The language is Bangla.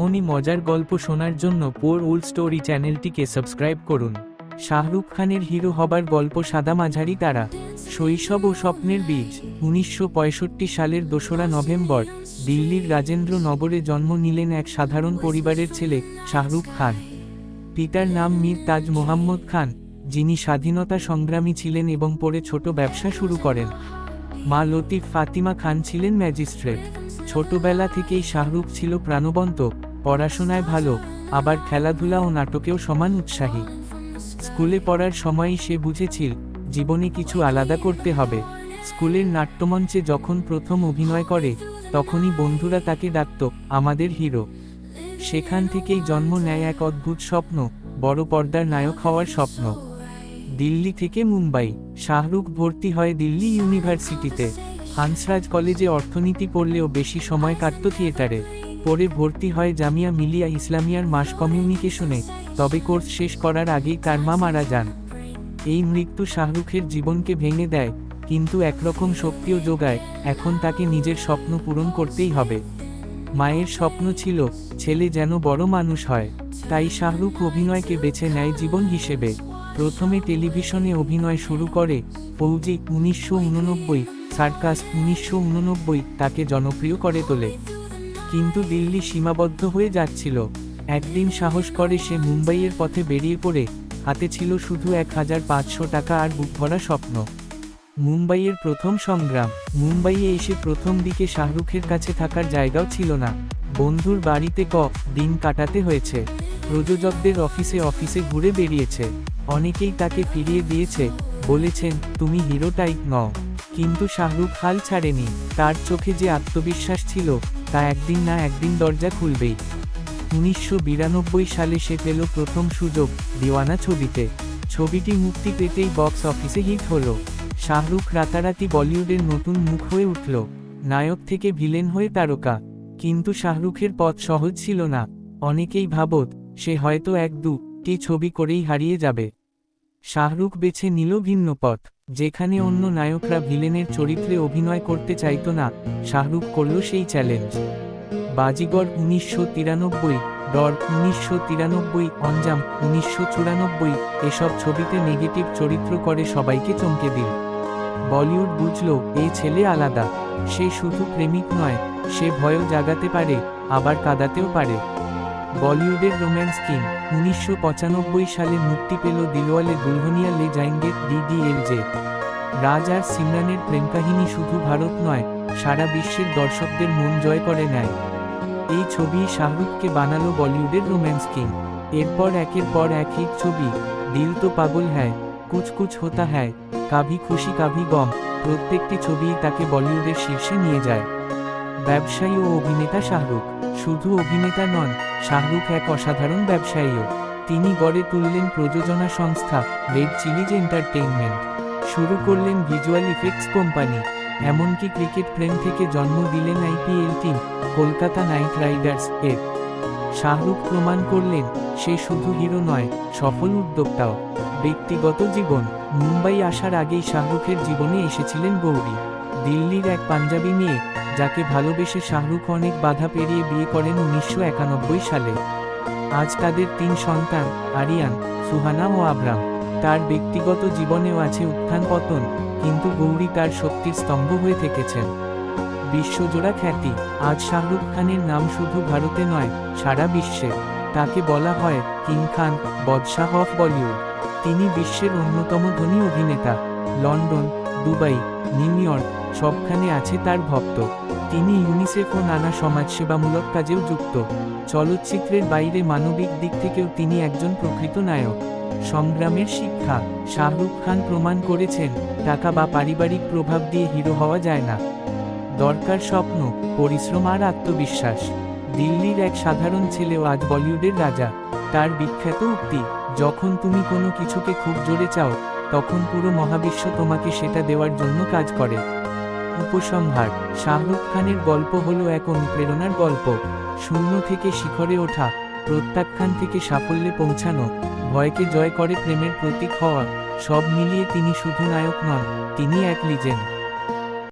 এমনই মজার গল্প শোনার জন্য পোর ওল্ড স্টোরি চ্যানেলটিকে সাবস্ক্রাইব করুন। শাহরুখ খানের হিরো হবার গল্প সাদা মাঝারি তারা। শৈশব ও স্বপ্নের বীজ, উনিশশো পঁয়ষট্টি সালের দোসরা নভেম্বর, দিল্লির রাজেন্দ্র নগরে জন্ম নিলেন এক সাধারণ পরিবারের ছেলে, শাহরুখ খান। পিতার নাম মীর তাজ মোহাম্মদ খান, যিনি স্বাধীনতা সংগ্রামী ছিলেন এবং পরে ছোট ব্যবসা শুরু করেন। মা লতিফ ফাতিমা খান ছিলেন ম্যাজিস্ট্রেট। ছোটবেলা থেকেই শাহরুখ ছিল প্রাণবন্ত। পড়াশোনায় ভালো, আবার খেলাধুলা ও নাটকেও সমান উৎসাহী। স্কুলে পড়ার সময়ই সে বুঝেছিল, জীবনে কিছু আলাদা করতে হবে। স্কুলের নাট্যমঞ্চে যখন প্রথম অভিনয় করে, তখনই বন্ধুরা তাকে ডাকত, আমাদের হিরো। সেখান থেকেই জন্ম নেয় এক অদ্ভুত স্বপ্ন, বড় পর্দার নায়ক হওয়ার স্বপ্ন। দিল্লি থেকে মুম্বাই, শাহরুখ ভর্তি হয় দিল্লি ইউনিভার্সিটিতে। হান্সরাজ কলেজে অর্থনীতি পড়লেও বেশি সময় কাটত থিয়েটারে। পরে ভর্তি হয় জামিয়া মিলিয়া ইসলামিয়ার মাস কমিউনিকেশনে, তবে কোর্স শেষ করার আগেই তার মা মারা যান। এই মৃত্যু শাহরুখের জীবনকে ভেঙে দেয়, কিন্তু একরকম শক্তিও যোগায়, এখন তাকে নিজের স্বপ্ন পূরণ করতেই হবে। মায়ের স্বপ্ন ছিল, ছেলে যেন বড় মানুষ হয়। তাই শাহরুখ অভিনয়কে বেছে নেয় জীবন হিসেবে। প্রথমে টেলিভিশনে অভিনয় শুরু করে ফৌজি উনিশশো উননব্বই, সার্কাস উনিশশো উননব্বই, তাকে জনপ্রিয় করে তোলে। কিন্তু দিল্লি সীমাবদ্ধ হয়ে যাচ্ছিল। একদিন সাহস করে সে মুম্বাইয়ের পথে বেরিয়ে পড়ে, হাতে ছিল শুধু এক হাজার পাঁচশো টাকা আর বুক ভরা স্বপ্ন। মুম্বাইয়ের প্রথম সংগ্রাম, মুম্বাইয়ে এসে প্রথম দিকে শাহরুখের কাছে থাকার জায়গাও ছিল না। বন্ধুর বাড়িতে ক, দিন কাটাতে হয়েছে। প্রযোজকদের অফিসে অফিসে ঘুরে বেরিয়েছে। অনেকেই তাকে ফিরিয়ে দিয়েছে, বলেছেন, তুমি হিরো টাইপ নও। কিন্তু শাহরুখ হাল ছাড়েনি। তার চোখে যে আত্মবিশ্বাস ছিল তা একদিন না একদিন দরজা খুলবেই। উনিশশো বিরানব্বই সালে সে পেল প্রথম সুযোগ, দিওয়ানা ছবিতে। ছবিটি মুক্তি পেতেই বক্স অফিসে হিট হল। শাহরুখ রাতারাতি বলিউডের নতুন মুখ হয়ে উঠল। নায়ক থেকে ভিলেন হয়ে তারকা। কিন্তু শাহরুখের পথ সহজ ছিল না। অনেকেই ভাবত, সে হয়তো এক দুটি ছবি করেই হারিয়ে যাবে। শাহরুখ বেছে নিল ভিন্ন পথ। যেখানে অন্য নায়করা ভিলেনের চরিত্রে অভিনয় করতে চাইত না শাহরুখ করল সেই চ্যালেঞ্জ বাজিগর উনিশশো তিরানব্বই ডর উনিশশো তিরানব্বই অঞ্জাম উনিশশো চুরানব্বই এসব ছবিতে নেগেটিভ চরিত্র করে সবাইকে চমকে দিল। বলিউড বুঝল এই ছেলে আলাদা। সে শুধু প্রেমিক নয় সে ভয়ও জাগাতে পারে আবার কাঁদাতেও পারে। বলিউডের রোম্যান্স কিং, উনিশশো পঁচানব্বই সালে মুক্তি পেল দিলওয়ালে দুলহনিয়া লে জাইঙ্গে ডিডিএলজে রাজ আর সিমরানের প্রেমকাহিনী শুধু ভারত নয়, সারা বিশ্বের দর্শকদের মন জয় করে নেয়। এই ছবি শাহরুখকে বানালো বলিউডের রোম্যান্স কিং। এরপর একের পর এক হিট ছবি, দিল তো পাগল হ্যায় কুছ কুছ হোতা হ্যায়, কাভি খুশি কাভি গম, প্রত্যেকটি ছবিই তাকে বলিউডের শীর্ষে নিয়ে যায়। ব্যবসায়ী ও অভিনেতা শাহরুখ, শুধু অভিনেতা নন শাহরুখ এক অসাধারণ ব্যবসায়ীও। তিনি গড়ে তুললেন প্রযোজনা সংস্থা রেড চিলিজ এন্টারটেইনমেন্ট শুরু করলেন ভিজুয়াল ইফেক্টস কোম্পানি এমনকি ক্রিকেট প্রেম থেকে জন্ম দিলেন IPL team Kolkata knight riders এর। শাহরুখ প্রমাণ করলেন, সে শুধু হিরো নয়, সফল উদ্যোক্তাও। ব্যক্তিগত জীবন, মুম্বাই আসার আগেই শাহরুখের জীবনে এসেছিলেন গৌরী। দিল্লির এক পাঞ্জাবি মেয়ে যাকে ভালোবেসে শাহরুখ অনেক বাধা পেরিয়ে বিয়ে করেন উনিশশো একানব্বই সালে। আজ তাদের তিন সন্তান, আরিয়ান, সুহানা ও আবরাম। তার ব্যক্তিগত জীবনেও আছে উত্থান পতন, কিন্তু গৌরী তার শক্তির স্তম্ভ হয়ে থেকেছেন। বিশ্বজোড়া খ্যাতি, আজ শাহরুখ খানের নাম শুধু ভারতে নয়, সারা বিশ্বে। তাকে বলা হয় কিং খান, বদশাহ অফ বলিউড। তিনি বিশ্বের অন্যতম ধনী অভিনেতা। লন্ডন, দুবাই নিউ ইয়র্ক সবখানে আছে তার ভক্ত। তিনি ইউনিসেফ ও নানা সমাজসেবামূলক কাজেও যুক্ত। চলচ্চিত্রের বাইরে মানবিক দিক থেকেও তিনি একজন প্রকৃত নায়ক। সংগ্রামের শিক্ষা, শাহরুখ খান প্রমাণ করেছেন, টাকা বা পারিবারিক প্রভাব দিয়ে হিরো হওয়া যায় না। দরকার স্বপ্ন, পরিশ্রম আর আত্মবিশ্বাস। দিল্লির এক সাধারণ ছেলেও আজ বলিউডের রাজা। তার বিখ্যাত উক্তি, যখন তুমি কোনো কিছুকে খুব জোরে চাও তখন পুরো মহাবিশ্ব তোমাকে সেটা দেওয়ার জন্য কাজ করে। উপসংহার, শাহরুখ খানের গল্প হলো এক অনুপ্রেরণার গল্প। শূন্য থেকে শিখরে ওঠা, প্রত্যাখ্যান থেকে সাফল্যে পৌঁছানো, ভয়কে জয় করে প্রেমের প্রতীক হওয়া, সব মিলিয়ে তিনি শুধু নায়ক নন, তিনি এক লিজেন্ড